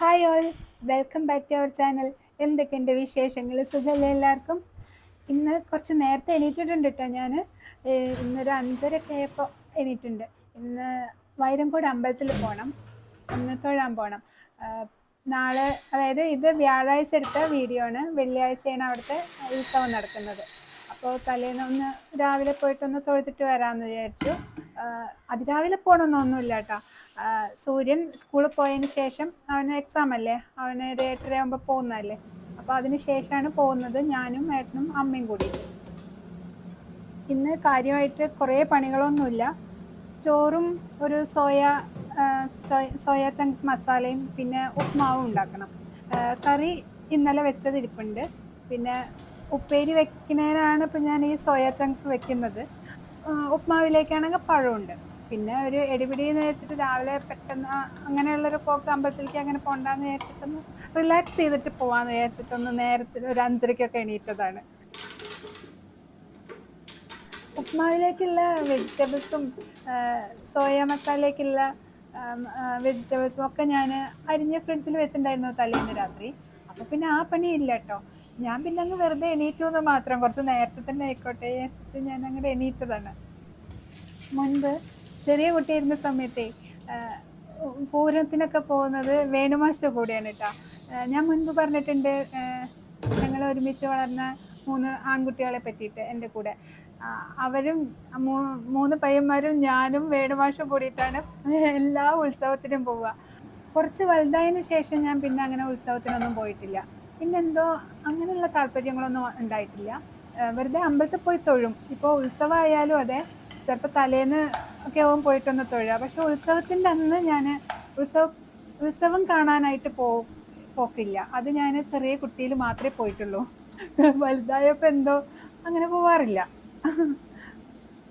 Hi all welcome back to our channel എന്തൊക്കെയുണ്ട് വിശേഷങ്ങൾ സുഖമല്ലേ എല്ലാവർക്കും? ഇന്ന് കുറച്ച് നേരത്തെ എണീറ്റിട്ടുണ്ട് കേട്ടോ ഞാൻ ഇന്നൊരു അഞ്ചരയൊക്കെ ആയപ്പോൾ എണീറ്റുണ്ട്. ഇന്ന് വൈരംകോട് അമ്പലത്തിൽ പോകണം ഒന്ന് തൊഴാൻ പോകണം നാളെ അതായത് ഇത് വ്യാഴാഴ്ച എടുത്ത വീഡിയോ ആണ്. വെള്ളിയാഴ്ചയാണ് അവിടുത്തെ ഉത്സവം നടക്കുന്നത്. അപ്പോൾ തലേന്ന് ഒന്ന് രാവിലെ പോയിട്ടൊന്ന് തൊഴുത്തിട്ട് വരാമെന്ന് വിചാരിച്ചു. അതിരാവിലെ പോകണമെന്നൊന്നുമില്ല കേട്ടോ സൂര്യൻ സ്കൂളിൽ പോയതിന് ശേഷം അവന് എക്സാം അല്ലേ? അവന് ഒരു എട്ടര ആകുമ്പോൾ പോകുന്നതല്ലേ? അപ്പോൾ അതിന് ശേഷമാണ് പോകുന്നത് ഞാനും ഏട്ടനും അമ്മയും കൂടി. ഇന്ന് കാര്യമായിട്ട് കുറേ പണികളൊന്നുമില്ല. ചോറും ഒരു സോയ സോയ- ചങ്ക്സ് മസാലയും പിന്നെ ഉപ്മാവും ഉണ്ടാക്കണം. കറി ഇന്നലെ വെച്ചതിരിപ്പുണ്ട്. പിന്നെ ഉപ്പേരി വെക്കുന്നതിനാണ് ഇപ്പം ഞാൻ ഈ സോയ ചങ്ക്സ് വെക്കുന്നത്. ഉപ്മാവിലേക്കാണെങ്കിൽ പഴമുണ്ട്. പിന്നെ ഒരു എടിപിടി എന്ന് വെച്ചിട്ട് രാവിലെ പെട്ടെന്ന് അങ്ങനെയുള്ളൊരു പോക്ക് അമ്പലത്തിലേക്ക് അങ്ങനെ പോകണ്ടെന്ന് വിചാരിച്ചിട്ടൊന്ന് റിലാക്സ് ചെയ്തിട്ട് പോവാന്ന് വിചാരിച്ചിട്ടൊന്ന് നേരത്തെ ഒരു അഞ്ചരയ്ക്കൊക്കെ എണീറ്റതാണ്. ഉപ്മാവിലേക്കുള്ള വെജിറ്റബിൾസും സോയ മസാലയ്ക്കുള്ള വെജിറ്റബിൾസും ഒക്കെ ഞാൻ അരിഞ്ഞ ഫ്രിഡ്ജിൽ വെച്ചിട്ടുണ്ടായിരുന്നു തലേന്ന് രാത്രി. അപ്പോൾ പിന്നെ ആ പണി ഇല്ല കേട്ടോ ഞാൻ പിന്നെ അങ്ങ് വെറുതെ എണീറ്റു എന്ന് മാത്രം. കുറച്ച് നേരത്തെ തന്നെ ആയിക്കോട്ടെ. ഞാൻ അങ്ങോട്ട് എണീറ്റതാണ്. മുൻപ് ചെറിയ കുട്ടിയിരുന്ന സമയത്തെ പൂരത്തിനൊക്കെ പോകുന്നത് വേണുമാഷ്ട കൂടിയാണ് കേട്ടോ ഞാൻ മുൻപ് പറഞ്ഞിട്ടുണ്ട് ഞങ്ങൾ ഒരുമിച്ച് വളർന്ന മൂന്ന് ആൺകുട്ടികളെ പറ്റിയിട്ട് എന്റെ കൂടെ. അവരും മൂന്ന് പയ്യന്മാരും ഞാനും വേണുമാഷും കൂടിയിട്ടാണ് എല്ലാ ഉത്സവത്തിനും പോവുക. കുറച്ച് വലുതായതിനു ശേഷം ഞാൻ പിന്നെ അങ്ങനെ ഉത്സവത്തിനൊന്നും പോയിട്ടില്ല. പിന്നെന്തോ അങ്ങനെയുള്ള താല്പര്യങ്ങളൊന്നും ഉണ്ടായിട്ടില്ല. വെറുതെ അമ്പലത്തിൽ പോയി തൊഴും. ഇപ്പോൾ ഉത്സവമായാലും അതെ ചിലപ്പോൾ തലേന്ന് ഒക്കെ ആവും പോയിട്ടൊന്ന് തൊഴുക. പക്ഷെ ഉത്സവത്തിന്റെ അന്ന് ഞാൻ ഉത്സവ ഉത്സവം കാണാനായിട്ട് പോ പോക്കില്ല. അത് ഞാൻ ചെറിയ കുട്ടിയിൽ മാത്രമേ പോയിട്ടുള്ളൂ. വലുതായപ്പോൾ എന്തോ അങ്ങനെ പോവാറില്ല.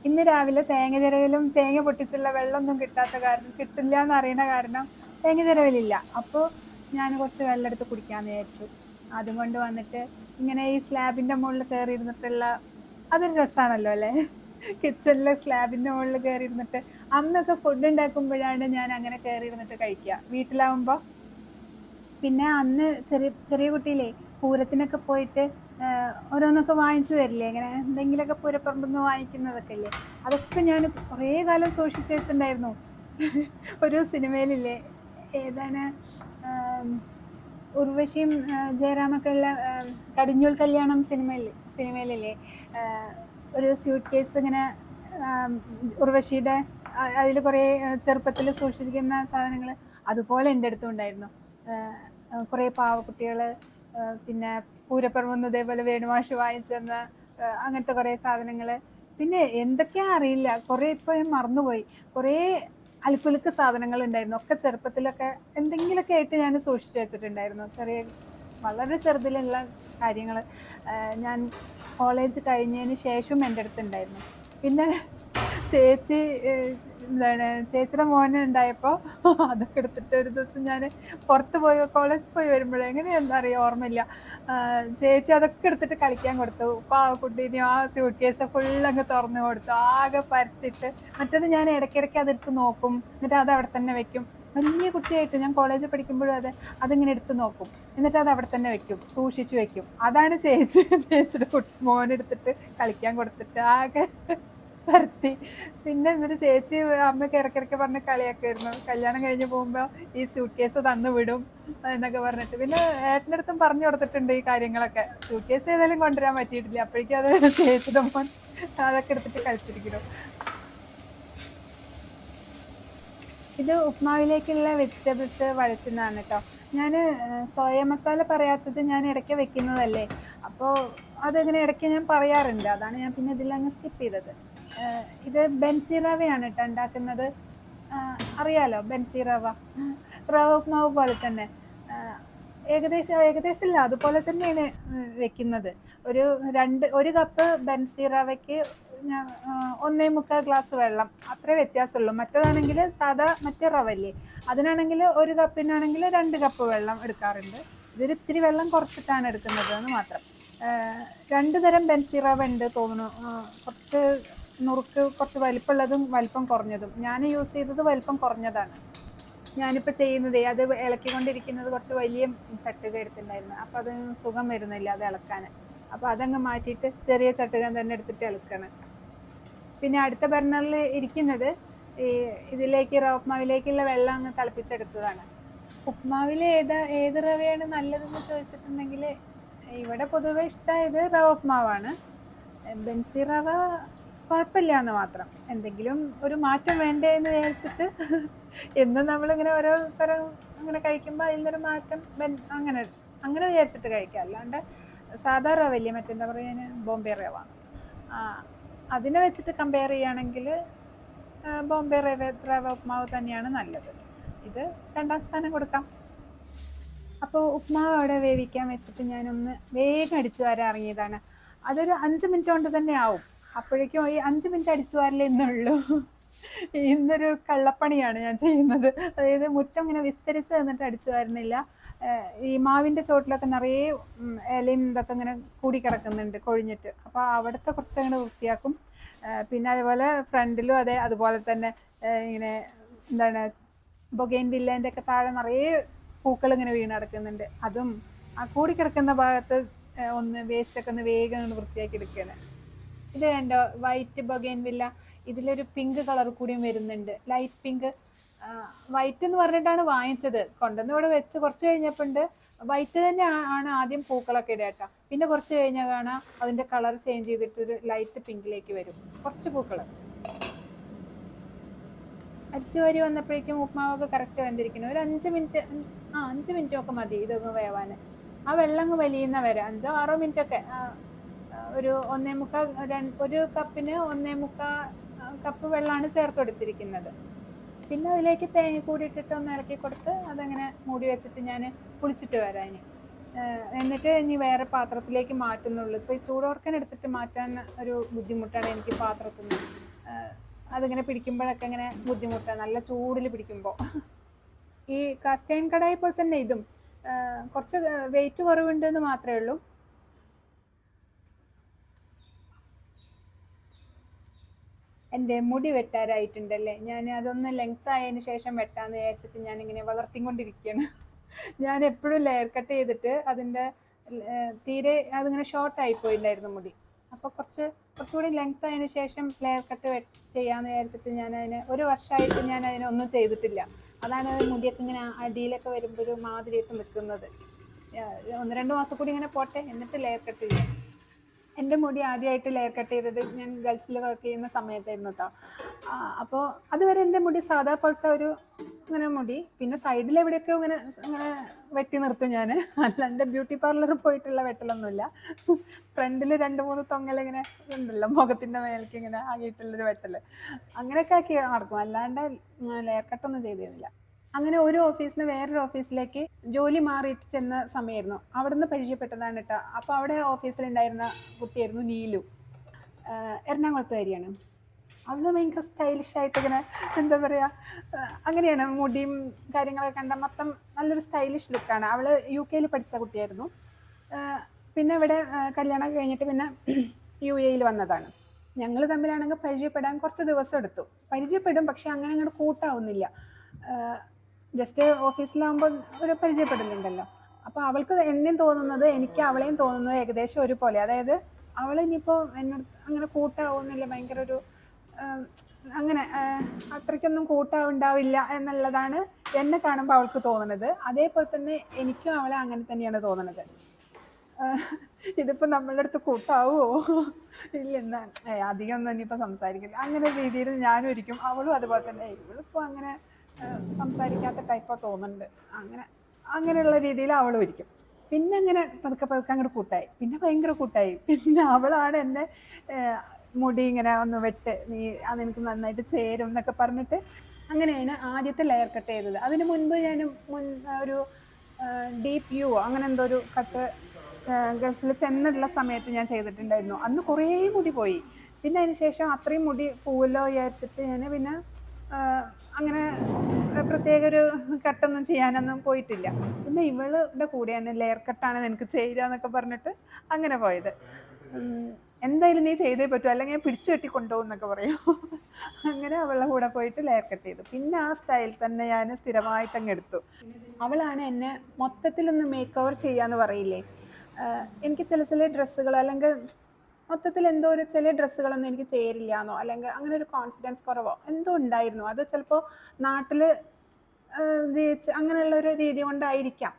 ഇന്ന് രാവിലെ തേങ്ങ ചിരവിലും തേങ്ങ പൊട്ടിച്ചുള്ള വെള്ളമൊന്നും കിട്ടാത്ത കാരണം കിട്ടില്ല എന്ന് അറിയണ കാരണം തേങ്ങ ചിരവിലില്ല അപ്പോൾ ഞാൻ കുറച്ച് വെള്ളം എടുത്ത് കുടിക്കാമെന്ന് വിചാരിച്ചു. അതും കൊണ്ട് വന്നിട്ട് ഇങ്ങനെ ഈ സ്ലാബിന്റെ മുകളിൽ കയറി ഇരുന്നിട്ടുള്ള അതൊരു രസമാണല്ലോ അല്ലേ? കിച്ചണിലെ സ്ലാബിന്റെ മുകളിൽ കയറി ഇരുന്നിട്ട് അമ്മയൊക്കെ ഫുഡ് ഉണ്ടാക്കുമ്പോഴാണ് ഞാൻ അങ്ങനെ കയറി ഇരുന്നിട്ട് കഴിക്കുക. വീട്ടിലാവുമ്പോൾ പിന്നെ അന്ന് ചെറിയ ചെറിയ കുട്ടിയിലേ പൂരത്തിനൊക്കെ പോയിട്ട് ഓരോന്നൊക്കെ വാങ്ങിച്ചു തരില്ലേ? ഇങ്ങനെ എന്തെങ്കിലുമൊക്കെ പൂരപ്പറമ്പിൽ വാങ്ങിക്കുന്നതൊക്കെ ഇല്ലേ? അതൊക്കെ ഞാൻ കുറേ കാലം സൂക്ഷിച്ചു വെച്ചിട്ടുണ്ടായിരുന്നു. ഒരു സിനിമയിലില്ലേ? ഏതാണ്? ഉർവശിയും ജയറാമൊക്കെ ഉള്ള കടിഞ്ഞൂൽ കല്യാണം സിനിമയിൽ സിനിമയിലല്ലേ? ഒരു സ്യൂട്ട് കേസ് ഇങ്ങനെ ഉർവശിയുടെ അതിൽ കുറേ ചെറുപ്പത്തിൽ സൂക്ഷിച്ചിരിക്കുന്ന സാധനങ്ങൾ അതുപോലെ എന്റെ അടുത്തും ഉണ്ടായിരുന്നു. കുറേ പാവക്കുട്ടികൾ പിന്നെ പൂരപ്പുറമെന്ന് ഇതേപോലെ വേണുമാഷ് വാങ്ങിച്ചെന്ന് അങ്ങനത്തെ കുറേ സാധനങ്ങൾ പിന്നെ എന്തൊക്കെയാ അറിയില്ല. കുറേ ഇപ്പോൾ മറന്നുപോയി. കുറേ അലുക്കുലുക്ക് സാധനങ്ങൾ ഉണ്ടായിരുന്നു. ഒക്കെ ചെറുപ്പത്തിലൊക്കെ എന്തെങ്കിലുമൊക്കെ ആയിട്ട് ഞാൻ സൂക്ഷിച്ചു വെച്ചിട്ടുണ്ടായിരുന്നു. ചെറിയ വളരെ ചെറുതിലുള്ള കാര്യങ്ങൾ ഞാൻ കോളേജ് കഴിഞ്ഞതിന് ശേഷം എന്റെ അടുത്തുണ്ടായിരുന്നു പിന്നെ ചേച്ചി എന്താണ് ചേച്ചിയുടെ മോനെ ഉണ്ടായപ്പോൾ അതൊക്കെ എടുത്തിട്ട് ഒരു ദിവസം ഞാൻ പുറത്ത് പോയി കോളേജിൽ പോയി വരുമ്പോഴേ എങ്ങനെയാണെന്ന് അറിയാം ഓർമ്മയില്ല. ചേച്ചി അതൊക്കെ എടുത്തിട്ട് കളിക്കാൻ കൊടുത്തു. പാവക്കുട്ടീനെയും ആ കുട്ടീനെ ആ സ്യൂട്ട് കേസ് ഫുൾ അങ്ങ് തുറന്നു കൊടുത്തു. ആകെ പരത്തിട്ട് മറ്റത് ഞാൻ ഇടയ്ക്കിടയ്ക്ക് അതെടുത്ത് നോക്കും. എന്നിട്ട് അത് അവിടെ തന്നെ വെക്കും. വലിയ കുട്ടിയായിട്ട് ഞാൻ കോളേജിൽ പഠിക്കുമ്പോഴും അത് അതിങ്ങനെ എടുത്ത് നോക്കും. എന്നിട്ട് അത് അവിടെ തന്നെ വെക്കും സൂക്ഷിച്ചു വെക്കും. അതാണ് ചേച്ചി ചേച്ചിയുടെ കുട്ടി മോനെടുത്തിട്ട് കളിക്കാൻ കൊടുത്തിട്ട് ആകെ പരത്തി. പിന്നെ എന്നിട്ട് ചേച്ചി അമ്മയ്ക്ക് ഇടയ്ക്കിടയ്ക്ക് പറഞ്ഞ് കളിയാക്കായിരുന്നു കല്യാണം കഴിഞ്ഞ് പോകുമ്പോൾ ഈ സൂട്ട് കേസ് തന്നു വിടും എന്നൊക്കെ പറഞ്ഞിട്ട്. പിന്നെ ഏട്ടന്റെ അടുത്തും പറഞ്ഞു കൊടുത്തിട്ടുണ്ട് ഈ കാര്യങ്ങളൊക്കെ. സൂട്ട് കേസ് ഏതായാലും കൊണ്ടുവരാൻ പറ്റിയിട്ടില്ല. അപ്പോഴേക്കും അത് ചേച്ചിയുടെ മോൻ അതൊക്കെ എടുത്തിട്ട് കളിച്ചിരിക്കുന്നു. ഇത് ഉപ്മാവിലേക്കുള്ള വെജിറ്റബിൾസ് വഴറ്റുന്നതാണ് കേട്ടോ ഞാൻ സോയ മസാല പറയാത്തത് ഞാൻ ഇടയ്ക്ക് വെക്കുന്നതല്ലേ? അപ്പോൾ അതെങ്ങനെ ഇടയ്ക്ക് ഞാൻ പറയാറുണ്ട്. അതാണ് ഞാൻ പിന്നെ ഇതിലങ്ങ് സ്കിപ്പ് ചെയ്തത്. ഇത് ബെൻസി റവയാണ് കേട്ടോ ഉണ്ടാക്കുന്നത്. അറിയാലോ ബെൻസി റവ. റവ ഉപ്മാവ് പോലെ തന്നെ. ഏകദേശം ഏകദേശം ഇല്ല അതുപോലെ തന്നെയാണ് വെക്കുന്നത്. ഒരു രണ്ട് ഒരു കപ്പ് ബെൻസി റവയ്ക്ക് ഞാൻ ഒന്നേ മുക്കാൽ ഗ്ലാസ് വെള്ളം. അത്രേ വ്യത്യാസമുള്ളൂ. മറ്റേതാണെങ്കിൽ സാധാ മറ്റേ റവല്ലേ. അതിനാണെങ്കിൽ ഒരു കപ്പിനാണെങ്കിൽ രണ്ട് കപ്പ് വെള്ളം എടുക്കാറുണ്ട്. ഇതൊരു ഇത്തിരി വെള്ളം കുറച്ചിട്ടാണ് എടുക്കുന്നത് എന്ന് മാത്രം. രണ്ട് തരം ബെൻസി റവ ഉണ്ട് തോന്നുന്നു. കുറച്ച് നുറുക്ക് കുറച്ച് വലിപ്പമുള്ളതും വലിപ്പം കുറഞ്ഞതും. ഞാൻ യൂസ് ചെയ്തത് വലിപ്പം കുറഞ്ഞതാണ്. ഞാനിപ്പോൾ ചെയ്യുന്നതേ അത് ഇളക്കിക്കൊണ്ടിരിക്കുന്നത് കുറച്ച് വലിയ ചട്ടുക എടുത്തിട്ടുണ്ടായിരുന്നു. അപ്പോൾ അത് സുഖം വരുന്നില്ല അത് ഇളക്കാൻ. അപ്പോൾ അതങ്ങ് മാറ്റിയിട്ട് ചെറിയ ചട്ടുകം തന്നെ എടുത്തിട്ട് ഇളക്കണം. പിന്നെ അടുത്ത ബർണറിൽ ഇരിക്കുന്നത് ഈ ഇതിലേക്ക് റവ ഉപ്മാവിലേക്കുള്ള വെള്ളം അങ്ങ് തിളപ്പിച്ചെടുത്തതാണ്. ഉപ്മാവിൽ ഏതാ ഏത് റവയാണ് നല്ലതെന്ന് ചോദിച്ചിട്ടുണ്ടെങ്കിൽ ഇവിടെ പൊതുവെ ഇഷ്ടമായത് റവ ഉപ്മാവാണ് ബെൻസി റവ കുഴപ്പമില്ല എന്ന് മാത്രം. എന്തെങ്കിലും ഒരു മാറ്റം വേണ്ടേ എന്ന് വിചാരിച്ചിട്ട് എന്നും നമ്മളിങ്ങനെ ഓരോ തരം അങ്ങനെ കഴിക്കുമ്പോൾ നിന്നൊരു മാറ്റം അങ്ങനെ അങ്ങനെ വിചാരിച്ചിട്ട് കഴിക്കാം. അല്ലാണ്ട് സാധാ വലിയ മറ്റെന്താ പറയുക ബോംബെ റവ. അതിനെ വെച്ചിട്ട് കമ്പയർ ചെയ്യുകയാണെങ്കിൽ ബോംബെ റവ റവ ഉപ്മാവ് തന്നെയാണ് നല്ലത്. ഇത് രണ്ടാം സ്ഥാനം കൊടുക്കാം. അപ്പോൾ ഉപ്മാവ് അവിടെ വേവിക്കാൻ വെച്ചിട്ട് ഞാനൊന്ന് വേഗം അടിച്ചു വരാൻ ഇറങ്ങിയതാണ്. അതൊരു അഞ്ച് മിനിറ്റ് കൊണ്ട് തന്നെ ആവും. അപ്പോഴേക്കും ഈ അഞ്ച് മിനിറ്റ് അടിച്ചു പോരല്ലേ എന്നുള്ളൂ ഇന്നൊരു കള്ളപ്പണിയാണ് ഞാൻ ചെയ്യുന്നത്. അതായത് മുറ്റം ഇങ്ങനെ വിസ്തരിച്ച് തന്നിട്ട് അടിച്ചു വരുന്നില്ല ഈ മാവിന്റെ ചോട്ടിലൊക്കെ നിറയെ ഇലയും ഇതൊക്കെ ഇങ്ങനെ കൂടി കിടക്കുന്നുണ്ട് കൊഴിഞ്ഞിട്ട്. അപ്പോൾ അവിടുത്തെ കുറച്ച് അങ്ങനെ വൃത്തിയാക്കും പിന്നെ അതുപോലെ ഫ്രണ്ടിലും അതെ അതുപോലെ തന്നെ ഇങ്ങനെ എന്താണ് ബൊഗൈൻ വില്ലേന്റെ ഒക്കെ താഴെ നിറയെ പൂക്കൾ ഇങ്ങനെ വീണ് കിടക്കുന്നുണ്ട്. അതും ആ കൂടി കിടക്കുന്ന ഭാഗത്ത് ഒന്ന് വേസ്റ്റൊക്കെ ഒന്ന് വേഗം വൃത്തിയാക്കി എടുക്കുകയാണ്. ഇത് കണ്ടോ? വൈറ്റ് ബൊഗൈൻ വില്ല ഇതിലൊരു പിങ്ക് കളർ കൂടിയും വരുന്നുണ്ട്. ലൈറ്റ് പിങ്ക് വൈറ്റ് എന്ന് പറഞ്ഞിട്ടാണ് വാങ്ങിച്ചത്. കൊണ്ടുവന്ന് ഇവിടെ വെച്ച് കുറച്ച് കഴിഞ്ഞപ്പോണ്ട്. വൈറ്റ് തന്നെ ആണ് ആദ്യം പൂക്കളൊക്കെ ഇടുക പിന്നെ കുറച്ച് കഴിഞ്ഞ കാണാം അതിന്റെ കളർ ചേഞ്ച് ചെയ്തിട്ട് ഒരു ലൈറ്റ് പിങ്കിലേക്ക് വരും. കുറച്ച് പൂക്കൾ അരിച്ചു വരി വന്നപ്പോഴേക്കും ഉപ്മാവൊക്കെ കറക്റ്റ് വെന്തിരിക്കുന്നു ഒരു അഞ്ച് മിനിറ്റ് ആ അഞ്ച് മിനിറ്റൊക്കെ മതി ഇതൊന്ന് വേവാൻ ആ വെള്ളം വലിയുന്ന വരെ അഞ്ചോ ആറോ മിനിറ്റ് ഒക്കെ ആ, ആ, ഒരു ഒന്നേ മുക്കാൽ ഒരു കപ്പിന് ഒന്നേ മുക്കാൽ കപ്പ് വെള്ളമാണ് ചേർത്ത് കൊടുത്തിരിക്കുന്നത് പിന്നെ അതിലേക്ക് തേങ്ങ കൂടി ഇട്ടിട്ട് ഒന്ന് ഇളക്കി കൊടുത്ത് അതങ്ങനെ മൂടി വെച്ചിട്ട് ഞാൻ കുളിച്ചിട്ട് വരാൻ എന്നിട്ട് ഇനി വേറെ പാത്രത്തിലേക്ക് മാറ്റുന്നുള്ളൂ. ഇപ്പോൾ ഈ ചൂടോർക്കൻ എടുത്തിട്ട് മാറ്റാൻ ഒരു ബുദ്ധിമുട്ടാണ് എനിക്ക് പാത്രത്തിൽ നിന്ന്. അതിങ്ങനെ പിടിക്കുമ്പോഴൊക്കെ ഇങ്ങനെ ബുദ്ധിമുട്ടാണ് നല്ല ചൂടിൽ പിടിക്കുമ്പോൾ ഈ കാസ്റ്റൈൻ കടായി പോലെ തന്നെ ഇതും. കുറച്ച് വെയിറ്റ് കുറവുണ്ട് എന്ന് മാത്രമേ ഉള്ളൂ. എന്റെ മുടി വെട്ടാറായിട്ടുണ്ടല്ലേ? ഞാൻ അതൊന്ന് ലെങ്ത് ആയതിനു ശേഷം വെട്ടാന്ന് വിചാരിച്ചിട്ട് ഞാൻ ഇങ്ങനെ വളർത്തി കൊണ്ടിരിക്കുകയാണ് ഞാൻ എപ്പോഴും ലെയർ കട്ട് ചെയ്തിട്ട് അതിന്റെ തീരെ അതിങ്ങനെ ഷോർട്ട് ആയി മുടി. അപ്പോൾ കുറച്ച് കുറച്ചുകൂടി ലെങ്ത് ആയതിനു ശേഷം ലെയർ കട്ട് ചെയ്യാമെന്ന് വിചാരിച്ചിട്ട് ഞാൻ അതിന് ഒരു വർഷമായിട്ട് ഞാൻ അതിനൊന്നും ചെയ്തിട്ടില്ല. അതാണ് മുടിയൊക്കെ ഇങ്ങനെ അടിയിലൊക്കെ വരുമ്പോൾ ഒരു മാതിരിയായിട്ട് നിൽക്കുന്നത് ഒന്ന് രണ്ട് മാസം കൂടി ഇങ്ങനെ പോട്ടെ എന്നിട്ട് ലെയർ കട്ട് ചെയ്യാം. എന്റെ മുടി ആദ്യമായിട്ട് ലെയർ കട്ട് ചെയ്തത് ഞാൻ ഗൾഫിൽ വർക്ക് ചെയ്യുന്ന സമയത്തായിരുന്നു കേട്ടോ അപ്പോൾ അതുവരെ എന്റെ മുടി സാധാ പോലത്തെ ഒരു ഇങ്ങനെ മുടി പിന്നെ സൈഡിൽ എവിടെയൊക്കെ ഇങ്ങനെ ഇങ്ങനെ വെട്ടി നിർത്തും ഞാൻ അല്ലാണ്ട് ബ്യൂട്ടി പാർലറിൽ പോയിട്ടുള്ള വെട്ടലൊന്നുമില്ല. ഫ്രണ്ടിൽ രണ്ട് മൂന്ന് തൊങ്ങൽ ഇങ്ങനെ ഉണ്ടല്ലോ മുഖത്തിന്റെ മേലേക്ക് ഇങ്ങനെ ആകിയിട്ടുള്ളൊരു വെട്ടൽ അങ്ങനെയൊക്കെ ആക്കി നടക്കും. അല്ലാണ്ട് ലെയർ കട്ടൊന്നും ചെയ്തിരുന്നില്ല. അങ്ങനെ ഒരു ഓഫീസിൽ നിന്ന് വേറൊരു ഓഫീസിലേക്ക് ജോലി മാറിയിട്ട് ചെന്ന സമയമായിരുന്നു. അവിടുന്ന് പരിചയപ്പെട്ടതാണ് കേട്ടോ അപ്പോൾ അവിടെ ഓഫീസിലുണ്ടായിരുന്ന കുട്ടിയായിരുന്നു നീലു. എറണാകുളത്തുകാരിയാണ്. അവൾ ഭയങ്കര സ്റ്റൈലിഷ് ആയിട്ട് ഇങ്ങനെ എന്താ പറയുക അങ്ങനെയാണ് മുടിയും കാര്യങ്ങളൊക്കെ കണ്ട മൊത്തം നല്ലൊരു സ്റ്റൈലിഷ് ലുക്കാണ് അവൾ യു കെയിൽ പഠിച്ച കുട്ടിയായിരുന്നു. പിന്നെ ഇവിടെ കല്യാണം കഴിഞ്ഞിട്ട് പിന്നെ യു എയിൽ വന്നതാണ്. ഞങ്ങൾ തമ്മിലാണെങ്കിൽ പരിചയപ്പെടാൻ കുറച്ച് ദിവസം എടുത്തു. പരിചയപ്പെടും പക്ഷെ അങ്ങനെ അങ്ങോട്ട് കൂട്ടാവുന്നില്ല. ജസ്റ്റ് ഓഫീസിലാകുമ്പോൾ ഒരു പരിചയപ്പെടുന്നുണ്ടല്ലോ. അപ്പോൾ അവൾക്ക് എന്നെയും തോന്നുന്നത് എനിക്ക് അവളെയും തോന്നുന്നത് ഏകദേശം ഒരുപോലെ. അതായത് അവൾ ഇനിയിപ്പോൾ എന്നോട് അങ്ങനെ കൂട്ടാവുന്നില്ല ഭയങ്കര ഒരു അങ്ങനെ അത്രയ്ക്കൊന്നും കൂട്ടാവുണ്ടാവില്ല എന്നുള്ളതാണ് എന്നെ കാണുമ്പോൾ അവൾക്ക് തോന്നുന്നത് അതേപോലെ തന്നെ എനിക്കും അവളെ അങ്ങനെ തന്നെയാണ് തോന്നുന്നത് ഇതിപ്പോൾ ഇതിപ്പോ നമ്മളുടെ അടുത്ത് കൂട്ടാവോ? ഇല്ല എന്നാ ഏയ് അധികം ഒന്നും ഇനിയിപ്പോൾ സംസാരിക്കില്ല. അങ്ങനെ രീതിയിൽ ഞാനും ഇരിക്കും. അവളും അതുപോലെ തന്നെ ഇവളിപ്പോൾ അങ്ങനെ സംസാരിക്കാത്ത ടൈപ്പോ തോന്നുന്നുണ്ട്. അങ്ങനെ അങ്ങനെയുള്ള രീതിയിൽ അവളും ഇരിക്കും. പിന്നെ അങ്ങനെ പതുക്കെ പതുക്കെ അങ്ങോട്ട് കൂട്ടായി. പിന്നെ ഭയങ്കര കൂട്ടായി. പിന്നെ അവളാണ് എന്നെ മുടി ഇങ്ങനെ ഒന്ന് വെട്ട് നീ അത് നന്നായിട്ട് ചേരും എന്നൊക്കെ പറഞ്ഞിട്ട് അങ്ങനെയാണ് ആദ്യത്തെ ലെയർ കട്ട് ചെയ്തത്. അതിന് മുൻപ് ഞാൻ മുൻ ഒരു ഡീപ് യു അങ്ങനെ എന്തോ ഒരു കട്ട് ഗൾഫിൽ ചെന്നിട്ടുള്ള സമയത്ത് ഞാൻ ചെയ്തിട്ടുണ്ടായിരുന്നു. അന്ന് കുറേ മുടി പോയി. പിന്നെ അതിന് ശേഷം അത്രയും മുടി പോവല്ലോ വിചാരിച്ചിട്ട് ഞാൻ പിന്നെ അങ്ങനെ പ്രത്യേക ഒരു കട്ടൊന്നും ചെയ്യാനൊന്നും പോയിട്ടില്ല. പിന്നെ ഇവളുടെ കൂടെയാണ് ലെയർ കട്ടാണ് എനിക്ക് ചെയ്യുക എന്നൊക്കെ പറഞ്ഞിട്ട് അങ്ങനെ പോയത്. എന്തായാലും നീ ചെയ്തേ പറ്റൂ അല്ലെങ്കിൽ പിടിച്ചു കെട്ടി കൊണ്ടുപോകുന്നൊക്കെ പറയും. അങ്ങനെ അവളുടെ കൂടെ പോയിട്ട് ലെയർ കട്ട് ചെയ്തു. പിന്നെ ആ സ്റ്റൈൽ തന്നെ ഞാൻ സ്ഥിരമായിട്ട് അങ്ങ് എടുത്തു. അവളാണ് എന്നെ മൊത്തത്തിലൊന്ന് മേക്ക് ഓവർ ചെയ്യാന്ന് പറയില്ലേ? എനിക്ക് ചില ചില ഡ്രസ്സുകൾ അല്ലെങ്കിൽ മൊത്തത്തിൽ എന്തോ ഒരു ചില ഡ്രസ്സുകളൊന്നും എനിക്ക് ചേരില്ല എന്നോ അല്ലെങ്കിൽ അങ്ങനെ ഒരു കോൺഫിഡൻസ് കുറവോ എന്തോ ഉണ്ടായിരുന്നു. അത് ചിലപ്പോൾ നാട്ടിൽ ജീവിച്ച് അങ്ങനെയുള്ള ഒരു രീതി കൊണ്ടായിരിക്കാം.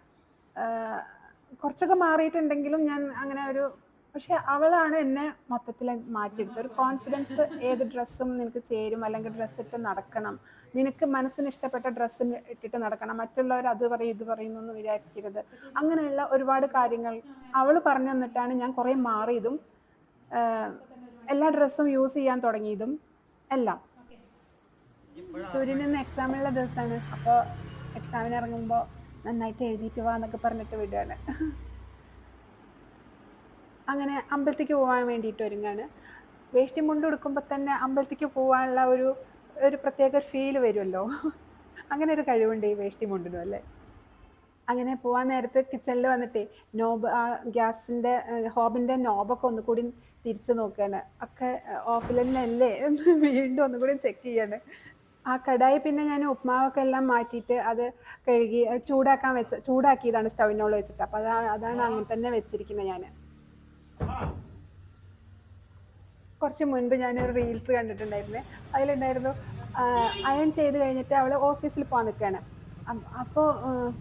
കുറച്ചൊക്കെ മാറിയിട്ടുണ്ടെങ്കിലും ഞാൻ അങ്ങനെ ഒരു പക്ഷെ അവളാണ് എന്നെ മൊത്തത്തിൽ മാറ്റിയെടുത്തത്. ഒരു കോൺഫിഡൻസ് ഏത് ഡ്രസ്സും നിനക്ക് ചേരും അല്ലെങ്കിൽ ഡ്രസ്സ് ഇട്ട് നടക്കണം. നിനക്ക് മനസ്സിന് ഇഷ്ടപ്പെട്ട ഡ്രസ്സ് ഇട്ടിട്ട് നടക്കണം. മറ്റുള്ളവർ അത് പറയും ഇത് പറയുന്നു എന്ന് വിചാരിക്കരുത്. അങ്ങനെയുള്ള ഒരുപാട് കാര്യങ്ങൾ അവൾ പറഞ്ഞു തന്നിട്ടാണ് ഞാൻ കുറേ മാറിയതും എല്ലാ ഡ്രസ്സും യൂസ് ചെയ്യാൻ തുടങ്ങിയതും എല്ലാം. സൂര്യൻ ഇന്ന് എക്സാമിനുള്ള ദിവസമാണ് അപ്പോൾ എക്സാമിന് ഇറങ്ങുമ്പോൾ നന്നായിട്ട് എഴുതിയിട്ട് വാ എന്നൊക്കെ പറഞ്ഞിട്ട് വിടുകയാണ് അങ്ങനെ അമ്പലത്തേക്ക് പോകാൻ വേണ്ടിയിട്ട് ഒരുങ്ങാണ്. വേഷ്ടി മുണ്ട് കൊടുക്കുമ്പോൾ തന്നെ അമ്പലത്തേക്ക് പോകാനുള്ള ഒരു ഒരു പ്രത്യേക ഫീൽ വരുമല്ലോ അങ്ങനെ ഒരു കഴിവുണ്ട് ഈ വേഷ്ടി മുണ്ടിനും അല്ലേ? അങ്ങനെ പോവാൻ നേരത്ത് കിച്ചണിൽ വന്നിട്ട് നോബ് ഗ്യാസിന്റെ ഹോബിന്റെ നോബൊക്കെ ഒന്നുകൂടി തിരിച്ചു നോക്കുകയാണ് ഒക്കെ ഓഫിൽ തന്നെ അല്ലേ? വീണ്ടും ഒന്നുകൂടി ചെക്ക് ചെയ്യാണ്. ആ കടായി പിന്നെ ഞാൻ ഉപ്മാവൊക്കെ എല്ലാം മാറ്റിയിട്ട് അത് കഴുകി ചൂടാക്കാൻ വെച്ച ചൂടാക്കിയതാണ് സ്റ്റൗവിനോട് വെച്ചിട്ട്. അപ്പോൾ അതാണ് അതാണ് അങ്ങനെ തന്നെ വെച്ചിരിക്കുന്നത് ഞാൻ കുറച്ച് മുൻപ് ഞാനൊരു റീൽസ് കണ്ടിട്ടുണ്ടായിരുന്നേ. അതിലുണ്ടായിരുന്നു അയൺ ചെയ്ത് കഴിഞ്ഞിട്ട് അവൾ ഓഫീസിൽ പോകാൻ നിൽക്കുകയാണ് അപ്പോൾ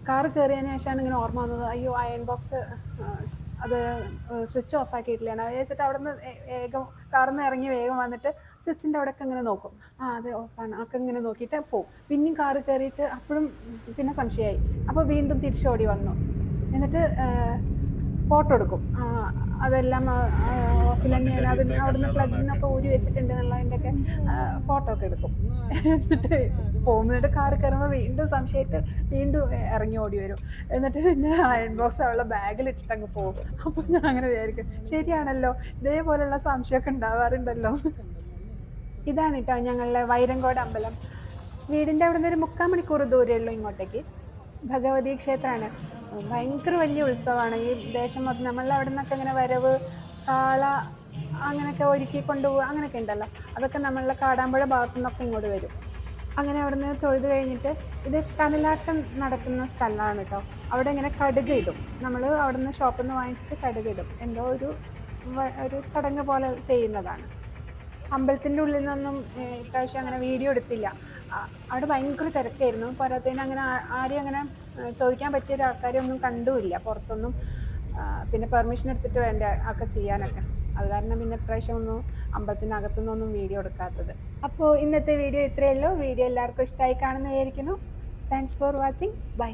കാർ കയറിയതിന് ശേഷമാണ് ഇങ്ങനെ ഓർമ്മ വന്നത്. അയ്യോ അയൺ ബോക്സ് അത് സ്വിച്ച് ഓഫ് ആക്കിയിട്ടില്ലാണ് അത് വെച്ചിട്ട് അവിടെ നിന്ന് വേഗം കാറിൽ നിന്ന് ഇറങ്ങി വേഗം വന്നിട്ട് സ്വിച്ചിന്റെ അവിടെയൊക്കെ ഇങ്ങനെ നോക്കും. ആ അത് ഓഫാണ് ഒക്കെ ഇങ്ങനെ നോക്കിയിട്ട് പോവും. പിന്നെയും കാറ് കയറിയിട്ട് അപ്പോഴും പിന്നെ സംശയമായി. അപ്പോൾ വീണ്ടും തിരിച്ചോടി വന്നു. എന്നിട്ട് ഫോട്ടോ എടുക്കും. അതെല്ലാം ഓഫിൽ തന്നെയാണ്. അത് അവിടുന്ന് പ്ലഗിൽ നിന്നൊക്കെ ഊരി വെച്ചിട്ടുണ്ട് എന്നുള്ളതിന്റെയൊക്കെ ഫോട്ടോ ഒക്കെ എടുക്കും. എന്നിട്ട് പോകുന്നിട്ട് കാർ കയറുമ്പോൾ വീണ്ടും സംശയമായിട്ട് വീണ്ടും ഇറങ്ങി ഓടി വരും. എന്നിട്ട് പിന്നെ അയൺ ബോക്സ് അവളുടെ ബാഗിൽ ഇട്ടിട്ട് അങ്ങ് പോകും. അപ്പോൾ ഞാൻ അങ്ങനെ വിചാരിക്കും ശരിയാണല്ലോ ഇതേപോലെയുള്ള സംശയമൊക്കെ ഉണ്ടാവാറുണ്ടല്ലോ. ഇതാണ് കേട്ടോ ഞങ്ങളുടെ വൈരങ്കോട് അമ്പലം. വീടിന്റെ അവിടെ നിന്ന് ഒരു മുക്കാൽ മണിക്കൂർ ദൂരമേ ഉള്ളൂ ഇങ്ങോട്ടേക്ക്. ഭഗവതി ക്ഷേത്രമാണ്. ഭയങ്കര വലിയ ഉത്സവമാണ്. ഈ ദേശം മൊത്തം നമ്മളുടെ അവിടെ നിന്നൊക്കെ ഇങ്ങനെ വരവ് കാള അങ്ങനെയൊക്കെ ഒരുക്കി കൊണ്ടുപോകുക അങ്ങനെയൊക്കെ ഉണ്ടല്ലോ. അതൊക്കെ നമ്മളുടെ കാടാമ്പുഴ ഭാഗത്തു നിന്നൊക്കെ ഇങ്ങോട്ട് വരും. അങ്ങനെ അവിടെ നിന്ന് തൊഴുത് കഴിഞ്ഞിട്ട് ഇത് കനലാട്ടം നടക്കുന്ന സ്ഥലമാണ് കേട്ടോ. അവിടെ ഇങ്ങനെ കടുക് ഇടും. നമ്മൾ അവിടെ നിന്ന് ഷോപ്പിൽ നിന്ന് വാങ്ങിച്ചിട്ട് കടുക് ഇടും. എന്തോ ഒരു ഒരു ചടങ്ങ് പോലെ ചെയ്യുന്നതാണ്. അമ്പലത്തിന്റെ ഉള്ളിൽ നിന്നൊന്നും ഇപ്രാവശ്യം അങ്ങനെ വീഡിയോ എടുത്തില്ല. അവിടെ ഭയങ്കര തിരക്കായിരുന്നു. പോരാത്തതിന് അങ്ങനെ ആരെയും അങ്ങനെ ചോദിക്കാൻ പറ്റിയ ആൾക്കാരെ ഒന്നും കണ്ടുമില്ല. പുറത്തൊന്നും പിന്നെ പെർമിഷൻ എടുത്തിട്ട് വേണ്ട ഒക്കെ ചെയ്യാനൊക്കെ. അത് കാരണം പിന്നെ ഇപ്രാവശ്യം ഒന്നും അമ്പലത്തിനകത്തുനിന്നൊന്നും വീഡിയോ എടുക്കാത്തത്. അപ്പോൾ ഇന്നത്തെ വീഡിയോ ഇത്രയേ ഉള്ളൂ. വീഡിയോ എല്ലാവർക്കും ഇഷ്ടമായി കാണുന്നതായിരിക്കുന്നു. Thanks for watching bye